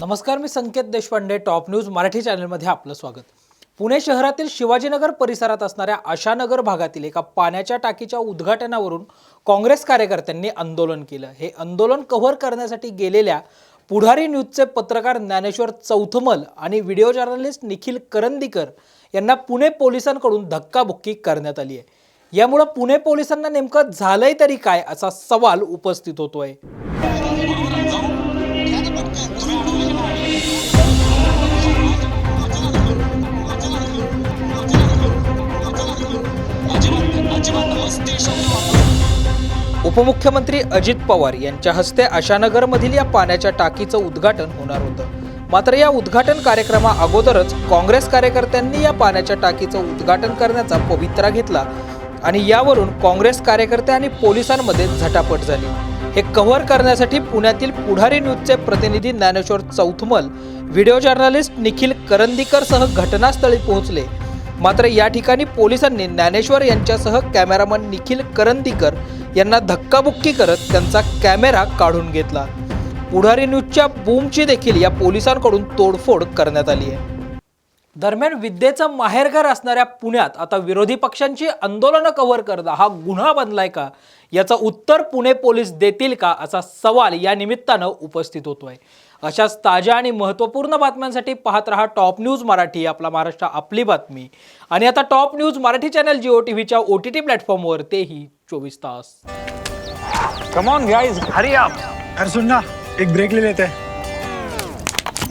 नमस्कार मी Sanket Deshpande top news Marathi चॅनलमध्ये आपलं स्वागत. पुणे शहरातील शिवाजीनगर परिसरात असणाऱ्या आशानगर भागातील एका पाण्याच्या टाकीच्या उद्घाटनावरून काँग्रेस कार्यकर्त्यांनी आंदोलन केलं. हे आंदोलन कव्हर करण्यासाठी गेलेल्या पुढारी न्यूजचे पत्रकार ज्ञानेश्वर चौथमल आणि व्हिडिओ जर्नलिस्ट निखिल करंदीकर यांना पुणे पोलिसांकडून धक्काबुक्की करण्यात आली आहे. यामुळं पुणे पोलिसांना नेमकं झालंय तरी काय असा सवाल उपस्थित होतोय. उपमुख्यमंत्री अजित पवार यांच्या हस्ते आशानगरमधील या पाण्याच्या टाकीचं उद्घाटन होणार होतं. मात्र या उद्घाटन कार्यक्रमा अगोदरच काँग्रेस कार्यकर्त्यांनी या पाण्याच्या टाकीचं उद्घाटन करण्याचा पवित्रा घेतला आणि यावरून काँग्रेस कार्यकर्ते आणि पोलिसांमध्ये झटापट झाली. हे कव्हर करण्यासाठी पुण्यातील पुढारी न्यूजचे प्रतिनिधी ज्ञानेश्वर चौथमल व्हिडिओ जर्नलिस्ट निखिल करंदीकर सह घटनास्थळी पोहोचले. मात्र या ठिकाणी पोलिसांनी ज्ञानेश्वर यांच्यासह कॅमेरामन निखिल करंदीकर यांना धक्काबुक्की करत त्यांचा कॅमेरा काढून घेतला. पुढारी न्यूजच्या बूमची देखील या पोलिसांकडून तोडफोड करण्यात आली आहे. दरम्यान विद्येचं माहेरघर असणाऱ्या पुण्यात आता विरोधी पक्षांची आंदोलनं कव्हर करणं हा गुन्हा बनलाय का? याचं उत्तर पुणे पोलीस देतील का? असा सवाल या निमित्तानं उपस्थित होतोय. अशाच ताज्या आणि महत्त्वपूर्ण बातम्यांसाठी पाहत रहा टॉप न्यूज मराठी आपला महाराष्ट्र आपली बातमी. आणि आता top news Marathi channel Jio T व्हीच्या ओ टी टी प्लॅटफॉर्मवर तेही चोवीस तास. कम ऑन गाइस हरी अरे ना एक ब्रेक ले लेते. हैं